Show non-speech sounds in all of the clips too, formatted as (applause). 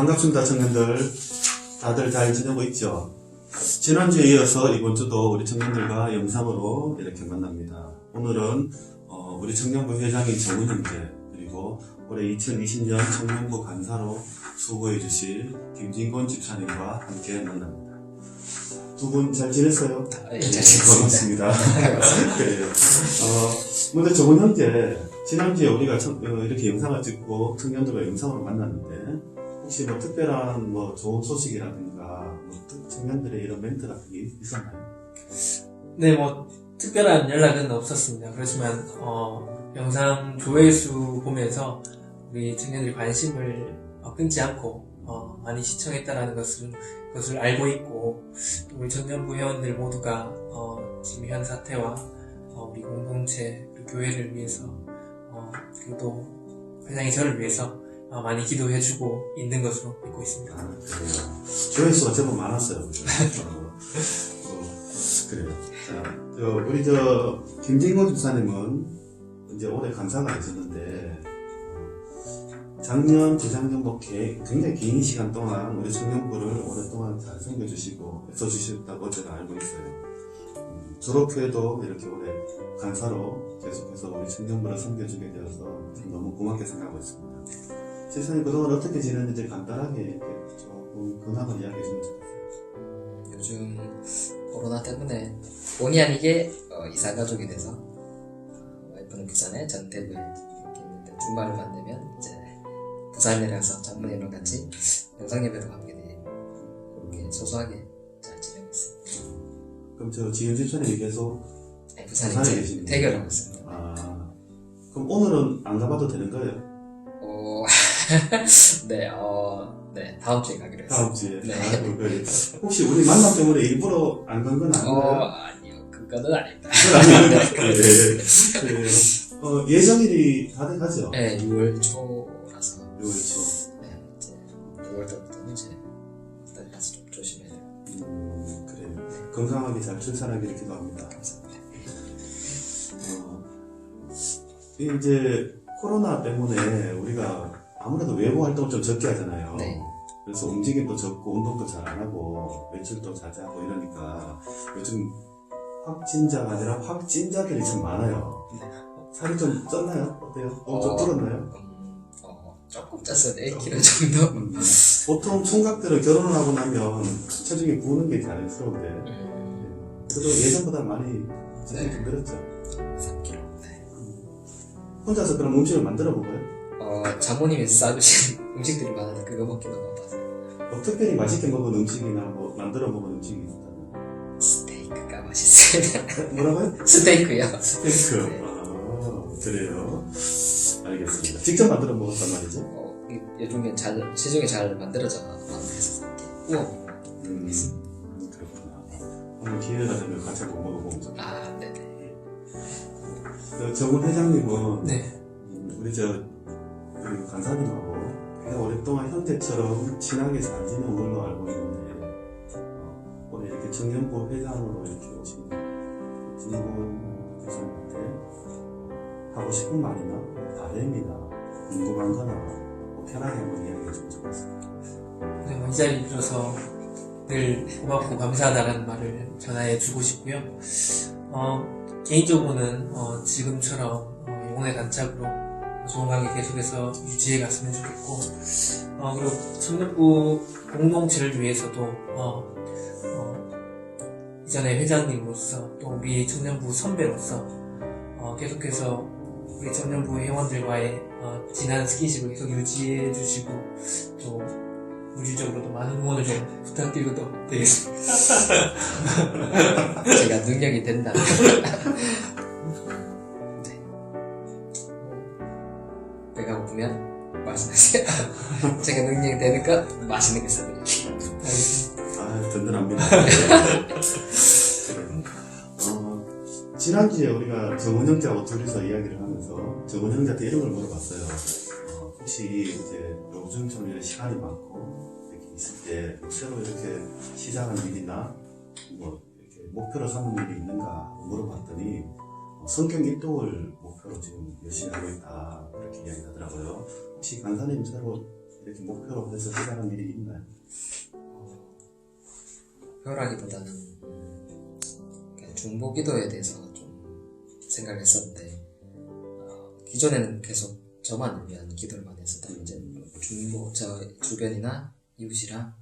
자, 반갑습니다, 청년들. 다들 잘 지내고 있죠? 지난주에 이어서 이번 주도 우리 청년들과 영상으로 이렇게 만납니다. 오늘은 어, 우리 청년부 회장인 정은 형제, 그리고 올해 2020년 청년부 간사로 수고해 주실 김진곤 집사님과 함께 만납니다. 두 분 잘 지냈어요? 예, 네, 잘 지냈습니다. 그래요. (laughs) 어, 먼저 정은 형제, 지난주에 우리가 청- 어, 이렇게 영상을 찍고 청년들과 영상으로 만났는데, 혹시 뭐 특별한 뭐 좋은 소식이라든가, 뭐 특- 청년들의 이런 멘트 같은 게 있었나요? 네, 뭐 특별한 연락은 없었습니다. 그렇지만 어, 영상 조회수 보면서 우리 청년들이 관심을 어, 끊지 않고 어, 많이 시청했다라는 것을 것을 알고 있고 또 우리 청년부 회원들 모두가 어, 지금 현 사태와 어, 우리 공동체 그리고 교회를 위해서 어, 그리고 또 회장이 저를 위해서 어, 많이 기도해주고 있는 것으로 믿고 있습니다. 아, 그래요. 조회수가 제법 많았어요. 어, 어, 그래요. 자, 저, 우리 저, 김진곤 집사님은 이제 올해 간사가 되셨는데, 어, 작년, 재작년 뭐 개- 굉장히 긴 시간 동안 우리 청년부를 오랫동안 잘 섬겨주시고, 애써주셨다고 제가 알고 있어요. 음, 졸업 후에도 이렇게 올해 간사로 계속해서 우리 청년부를 섬겨주게 되어서 참 너무 고맙게 생각하고 있습니다. 세상에 그동안 어떻게 지냈는지 간단하게 이렇게 조금 근황을 이야기해 주면 좋겠어요. 요즘 코로나 때문에 본의 아니게 어, 이사 가족이 돼서 어, 와이프는 부산에 전택을 이렇게 있는데 주말만 되면 이제 부산 내려가서 장모님이랑 같이 영상 예배도 하게 되고 그렇게 소소하게 잘 지내고 있습니다. 그럼 저 지은 집사님이 계속 네, 부산에 부산에 이제 계십니까? 대결하고 있습니다. 아 그럼 오늘은 안 가봐도 되는 거예요? 어, (laughs) 네, 어, 네, 다음 주에 가기로 다음 했습니다. 주에. 네. 아이고, 그래. 혹시 우리 만남 때문에 일부러 안 간건 어, 아닌가요? 아니요, 그거는 아닙니다. 그래. 그래요. (laughs) 어, 예정일이 다들 가죠? 네, 6월 초라서 6월 초. 네, 이제 6월 때부터는 이제 다들 가서 좀 조심해야 돼요. 음, 그래요. 건강하게 잘 출산하기를 기도합니다. 감사합니다. 어, 이제 코로나 때문에 우리가 아무래도 외부 활동을 좀 적게 하잖아요. 네. 그래서 움직임도 적고 운동도 잘 안 하고 외출도 자제하고 이러니까 요즘 확진자가 아니라 확진자들이 참 많아요. (laughs) 살이 좀 쪘나요? 어때요? 어, 좀 어. 불었나요? 음, 어, 조금 쪘어요. 1kg 정도. 음, 보통 총각들은 결혼을 하고 나면 체중이 부는 게 자연스러운데 음, 그래도 예전보다 많이 체중이 네. 좀 늘었죠. 3kg. 네. 혼자서 그럼 음식을 만들어 먹어요? 어, 장모님이 싸주신 (laughs) 음식들이 많은데 그거 먹기도 바빠서 뭐 특별히 맛있게 먹은 음식이나 뭐 만들어 먹은 음식이 있다면 스테이크가 맛있습니다. (laughs) 뭐라고요? 스테이크요. 스테이크. 네. 아, 그래요. 알겠습니다. 직접 만들어 먹었단 말이죠? 어, 이- 요즘에 잘, 시중에 잘 만들어져 구워 먹는 음, 그렇구나. 오늘 기회가 되면 같이 한번 먹어보면 좋겠다. 아, 네네. 그 정훈 회장님은 네, 음, 우리 저 우리 간사님하고 오랫동안 형제처럼 친하게 잘 지내온 걸로 알고 있는데 어, 오늘 이렇게 청년부 회장으로 이렇게 오신 진군 교수님한테 하고 싶은 말이나 바램이나 궁금한 거나 뭐 편하게 한번 이야기해 주면 좋겠습니다. 네, 뭐이 자리 빌어서 늘 고맙고 감사하다는 말을 전해 주고 싶고요. 어, 개인적으로는 어, 지금처럼 어, 영혼의 단짝으로 좋은 관계 계속해서 유지해 갔으면 좋겠고, 어, 그리고 청년부 공동체를 위해서도 어, 어, 이전에 회장님으로서 또 우리 청년부 선배로서 어, 계속해서 우리 청년부 회원들과의 어, 진한 스킨십을 계속 유지해 주시고 또 물질적으로도 많은 응원을 좀 부탁드려도 되겠습니다. (laughs) 제가 능력이 된다. (laughs) 말씀하세요. (laughs) 제가 능력이 되니까 맛있는 거 사드릴게요. 알겠습니다. 아 든든합니다. (laughs) 어, 지난주에 우리가 정은 형제하고 둘이서 이야기를 하면서 정은 형제한테 이런 걸 물어봤어요. 어, 혹시 이제 요즘처럼 이렇게 시간이 많고 이렇게 있을 때 새로 이렇게 시작한 일이나 뭐 이렇게 목표로 삼는 일이 있는가 물어봤더니 어, 성경 입독을 목표로 지금 열심히 하고 있다 그렇게 이야기 하더라고요. 혹시 간사님 새로 이렇게 목표로 해서 시작한 일이 있나요? 표라기보다는 음, 중보기도에 대해서 좀 생각을 했었는데 어, 기존에는 계속 저만을 위한 기도를 많이 했었다면 이제 중보 저 주변이나 이웃이랑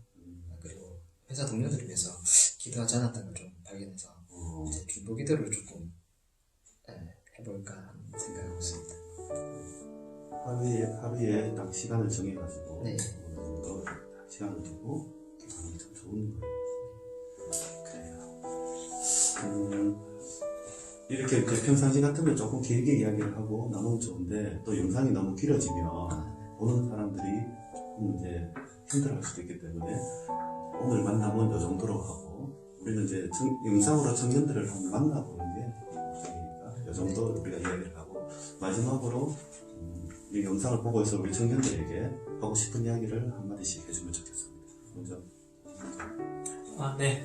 그리고 회사 동료들을 위해서 기도하지 않았다는 걸좀 발견해서 어, 이제 중보 기도를 조금 예, 해볼까 생각하고 있습니다. 하루에 하루에 딱 시간을 정해가지고 네. 딱 시간을 두고 게참 좋은 거예요. 그래요. 음, 이렇게 이제 평상시 같으면 조금 길게 이야기를 하고 나누면 좋은데 또 영상이 너무 길어지면 보는 사람들이 조금 이제 힘들어할 수도 있기 때문에 오늘 만남은 이 정도로 하고 우리는 이제 청- 영상으로 청년들을 한번 이 정도 우리가 이야기를 하고 마지막으로 음, 이 영상을 보고 있어 우리 청년들에게 하고 싶은 이야기를 한마디씩 해주면 좋겠습니다. 먼저 아, 네.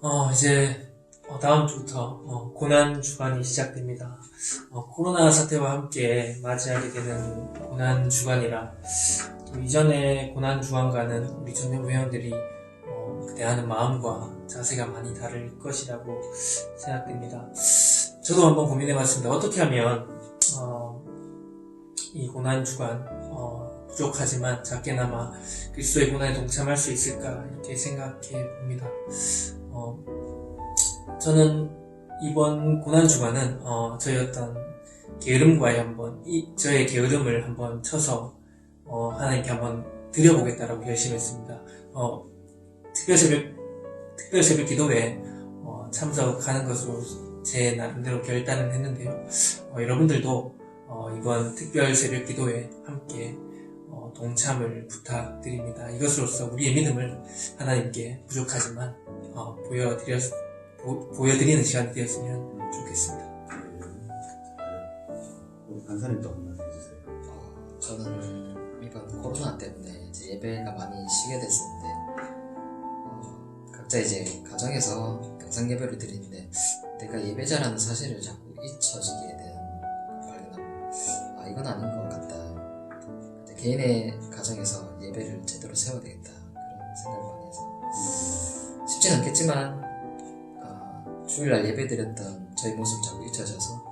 어, 이제, 어, 다음 주부터, 어, 고난 주간이 시작됩니다. 어, 코로나 사태와 함께 맞이하게 되는 고난 주간이라, 또 이전의 고난 주간과는 우리 청년 회원들이, 어, 대하는 마음과 자세가 많이 다를 것이라고 생각됩니다. 저도 한번 고민해 봤습니다. 어떻게 하면, 어, 이 고난 주간, 어, 부족하지만 작게나마 그리스도의 고난에 동참할 수 있을까 이렇게 생각해 봅니다. 어, 저는 이번 고난 주간은 어, 저희 어떤 게으름과의 한번 이 저의 게으름을 한번 쳐서 어, 하나님께 한번 드려보겠다라고 결심했습니다. 어, 특별 새벽 특별 새벽 기도회 어, 참석하는 것으로 제 나름대로 결단을 했는데요. 어, 여러분들도 어, 이번 특별 새벽 기도회 함께 어, 동참을 부탁드립니다. 이것으로써 우리의 믿음을 하나님께 부족하지만 어, 보여드렸, 보, 보여드리는 시간이 되었으면 좋겠습니다. 우리 간사님도 한마디 해주세요. 어, 저는 이번 코로나 때문에 이제 예배가 많이 쉬게 됐었는데 어, 각자 이제 가정에서 영상 예배를 드리는데 내가 예배자라는 사실을 자꾸 잊혀지게 되는 걸 발견하고. 아 이건 아닌 것 같다. 개인의 가정에서 예배를 제대로 세워야 되겠다. 그런 생각을 많이 해서. 쉽지는 않겠지만 어, 주일날 예배 드렸던 저희 모습 자꾸 잊혀져서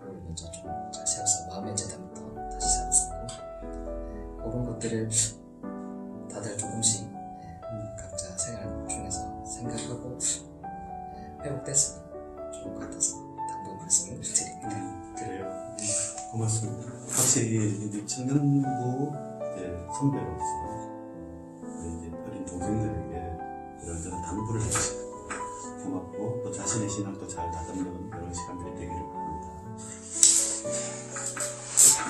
그걸 먼저 좀 잘 세워서 마음의 재단부터 다시 세웠었고. 네, 그런 것들을 다들 조금씩 확실히 이제 청년부 이제 선배로서 이제 어린 동생들에게 이런 저런 당부를 해주시고 고맙고 또 자신의 신앙도 잘 다듬는 그런 시간들이 되기를 바랍니다.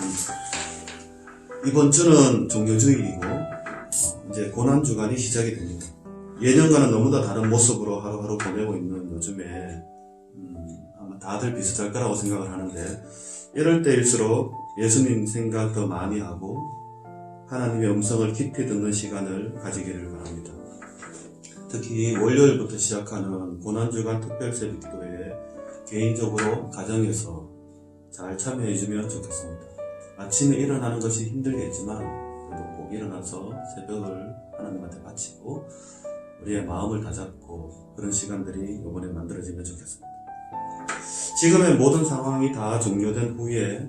음, 이번 주는 종교주일이고 이제 고난 주간이 시작이 됩니다. 예년과는 너무나 다른 모습으로 하루하루 보내고 있는 요즘에 음, 아마 다들 비슷할 거라고 생각을 하는데 이럴 때일수록 예수님 생각 더 많이 하고 하나님의 음성을 깊이 듣는 시간을 가지기를 바랍니다. 특히 월요일부터 시작하는 고난주간 특별 새벽 기도에 개인적으로 가정에서 잘 참여해주면 좋겠습니다. 아침에 일어나는 것이 힘들겠지만 그래도 꼭 일어나서 새벽을 하나님한테 바치고 우리의 마음을 다잡고 그런 시간들이 이번에 만들어지면 좋겠습니다. 지금의 모든 상황이 다 종료된 후에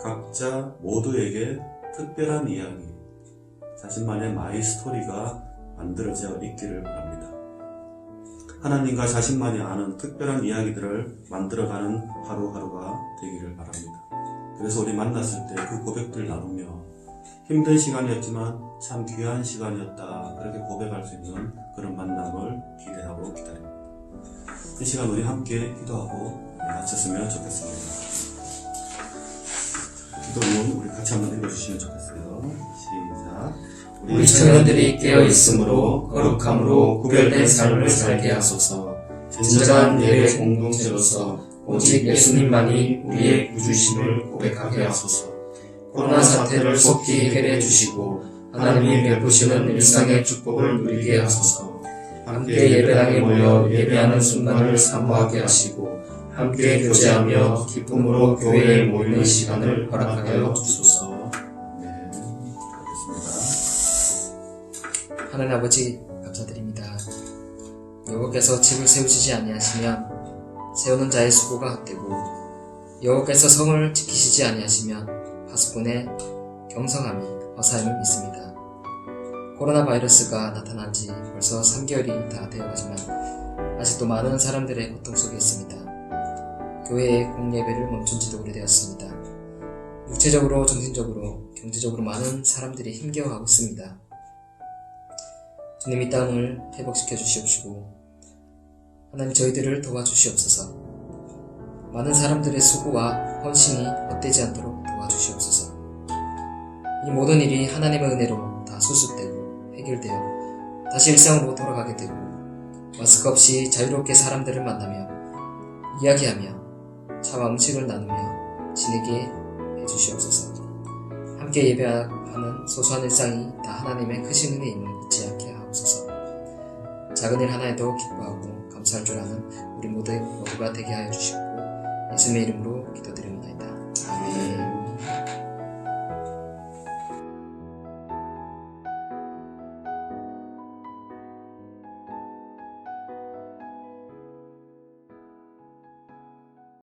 각자 모두에게 특별한 이야기, 자신만의 마이 스토리가 만들어져 있기를 바랍니다. 하나님과 자신만이 아는 특별한 이야기들을 만들어가는 하루하루가 되기를 바랍니다. 그래서 우리 만났을 때 그 고백들 나누며 힘든 시간이었지만 참 귀한 시간이었다. 그렇게 고백할 수 있는 그런 만남을 기대하고 기다립니다. 이 시간 우리 함께 기도하고 마쳤으면 좋겠습니다. 기도문 우리 같이 한번 읽어주시면 좋겠어요. 시작. 우리 청년들이 깨어 있으므로 거룩함으로 구별된 삶을 살게 하소서. 진정한 예배 공동체로서 오직 예수님만이 우리의 구주심을 고백하게 하소서. 코로나 사태를 속히 해결해 주시고 하나님이 베푸시는 일상의 축복을 누리게 하소서. 함께 예배당에 모여 예배하는 순간을 사모하게 하시고 함께 교제하며 기쁨으로 교회에 모이는 시간을 허락하여 주소서. 네. 하나님 아버지 감사드립니다. 여호와께서 집을 세우시지 아니하시면 세우는 자의 수고가 헛되고 여호와께서 성을 지키시지 아니하시면 파수꾼의 경성함이 허사임을 믿습니다. 코로나 바이러스가 나타난 지 벌써 3개월이 다 되어가지만 아직도 많은 사람들의 고통 속에 있습니다. 교회의 공예배를 멈춘 지도 오래되었습니다. 육체적으로, 정신적으로, 경제적으로 많은 사람들이 힘겨워하고 있습니다. 주님 이 땅을 회복시켜 주시옵시고 하나님 저희들을 도와주시옵소서 많은 사람들의 수고와 헌신이 헛되지 않도록 도와주시옵소서 이 모든 일이 하나님의 은혜로 다 수습되고 해결되어 다시 일상으로 돌아가게 되고 마스크 없이 자유롭게 사람들을 만나며 이야기하며 차와 음식을 나누며 지내게 해주시옵소서 함께 예배하는 소소한 일상이 다 하나님의 크신 은혜임을 잊지 않게 하옵소서. 작은 일 하나에도 기뻐하고 감사할 줄 아는 우리 모두의 모두가 되게 하여 주시고 예수님의 이름으로 기도드립니다. 아멘.